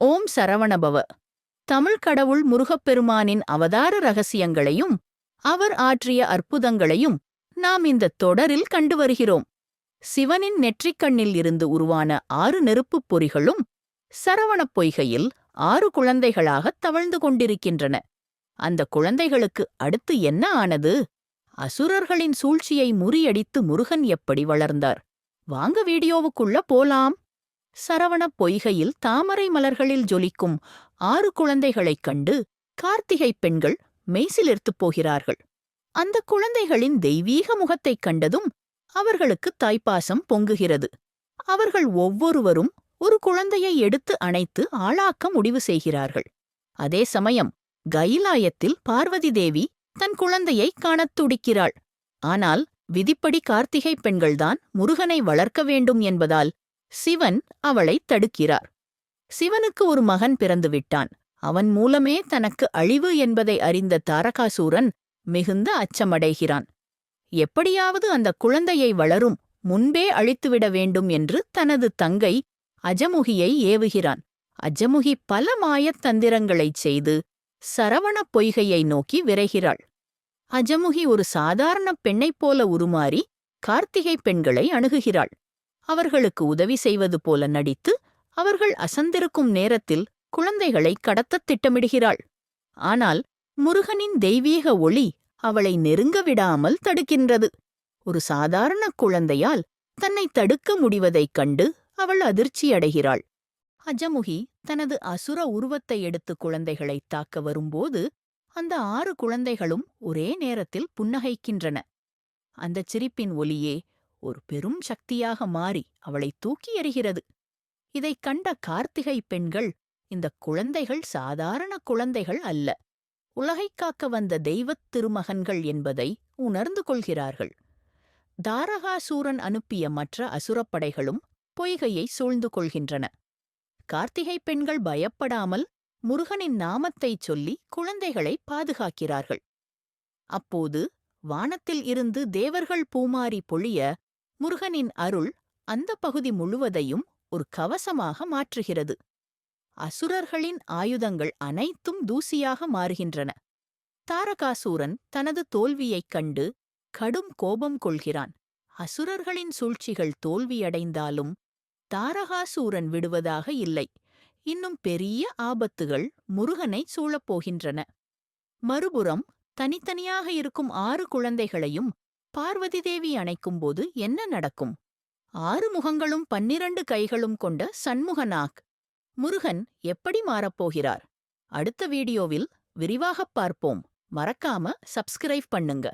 ஓம் சரவணபவ தமிழ் கடவுள் முருகப்பெருமானின் அவதார ரகசியங்களையும் அவர் ஆற்றிய அற்புதங்களையும் நாம் இந்த தொடரில் கண்டு வருகிறோம். சிவனின் நெற்றிக்கண்ணில் இருந்து உருவான ஆறு நெருப்புப் பொறிகளும் சரவணப் பொய்கையில் ஆறு குழந்தைகளாகத் தவழ்ந்து கொண்டிருக்கின்றன. அந்த குழந்தைகளுக்கு அடுத்து என்ன ஆனது? அசுரர்களின் சூழ்ச்சியை முறியடித்து முருகன் எப்படி வளர்ந்தார்? வாங்க வீடியோவுக்குள்ள போலாம். சரவணப் பொய்கையில் தாமரை மலர்களில் ஜொலிக்கும் ஆறு குழந்தைகளைக் கண்டு கார்த்திகைப் பெண்கள் மெய்சிலிர்த்துப் போகிறார்கள். அந்த குழந்தைகளின் தெய்வீக முகத்தைக் கண்டதும் அவர்களுக்கு தாய்ப்பாசம் பொங்குகிறது. அவர்கள் ஒவ்வொருவரும் ஒரு குழந்தையை எடுத்து அணைத்து ஆளாக்க முடிவு செய்கிறார்கள். அதே சமயம் கைலாயத்தில் பார்வதி தேவி தன் குழந்தையை காணத் துடிக்கிறாள். ஆனால் விதிப்படி கார்த்திகை பெண்கள்தான் முருகனை வளர்க்க வேண்டும் என்பதால் சிவன் அவளைத் தடுக்கிறார். சிவனுக்கு ஒரு மகன் பிறந்துவிட்டான். அவன் மூலமே தனக்கு அழிவு என்பதை அறிந்த தாரகாசூரன் மிகுந்த அச்சமடைகிறான். எப்படியாவது அந்த குழந்தையை வளரும் முன்பே அழித்துவிட வேண்டும் என்று தனது தங்கை அஜமுகியை ஏவுகிறான். அஜமுகி பல மாயத் தந்திரங்களைச் செய்து சரவணப் பொய்கையை நோக்கி விரைகிறாள். அஜமுகி ஒரு சாதாரண பெண்ணைப் போல உருமாறி கார்த்திகை பெண்களை அணுகுகிறாள். அவர்களுக்கு உதவி செய்வது போல நடித்து அவர்கள் அசந்திருக்கும் நேரத்தில் குழந்தைகளை கடத்தத் திட்டமிடுகிறாள். ஆனால் முருகனின் தெய்வீக ஒளி அவளை நெருங்க விடாமல் தடுக்கின்றது. ஒரு சாதாரண குழந்தையால் தன்னை தடுக்க முடிவதைக் கண்டு அவள் அதிர்ச்சியடைகிறாள் அஜமுகி தனது அசுர உருவத்தை எடுத்து குழந்தைகளைத் தாக்க வரும்போது அந்த ஆறு குழந்தைகளும் ஒரே நேரத்தில் புன்னகைக்கின்றன. அந்தச் சிரிப்பின் ஒலியே ஒரு பெரும் சக்தியாக மாறி அவளை தூக்கி எறிகிறது. இதைக் கண்ட கார்த்திகை பெண்கள் இந்த குழந்தைகள் சாதாரண குழந்தைகள் அல்ல. உலகைக் காக்க வந்த தெய்வத் திருமகன்கள் என்பதை உணர்ந்து கொள்கிறார்கள். தாரகாசூரன் அனுப்பிய மற்ற அசுரப்படைகளும் பொய்கையை சூழ்ந்து கொள்கின்றன. கார்த்திகை பெண்கள் பயப்படாமல் முருகனின் நாமத்தைச் சொல்லி குழந்தைகளை பாதுகாக்கிறார்கள். அப்போது வானத்தில் இருந்து தேவர்கள் பூமாரி பொழிய முருகனின் அருள் அந்த பகுதி முழுவதையும் ஒரு கவசமாக மாற்றுகிறது. அசுரர்களின் ஆயுதங்கள் அனைத்தும் தூசியாக மாறுகின்றன. தாரகாசூரன் தனது தோல்வியைக் கண்டு கடும் கோபம் கொள்கிறான். அசுரர்களின் சூழ்ச்சிகள் தோல்வியடைந்தாலும் தாரகாசூரன் விடுவதாக இல்லை. இன்னும் பெரிய ஆபத்துகள் முருகனை சூழப்போகின்றன மறுபுறம் தனித்தனியாக இருக்கும் ஆறு குழந்தைகளையும் பார்வதி தேவி அணைக்கும் போது என்ன நடக்கும்? ஆறு முகங்களும் பன்னிரண்டு கைகளும் கொண்ட சண்முகனாக் முருகன் எப்படி மாறப்போகிறார்? அடுத்த வீடியோவில் விரிவாகப் பார்ப்போம். மறக்காம சப்ஸ்கிரைப் பண்ணுங்க.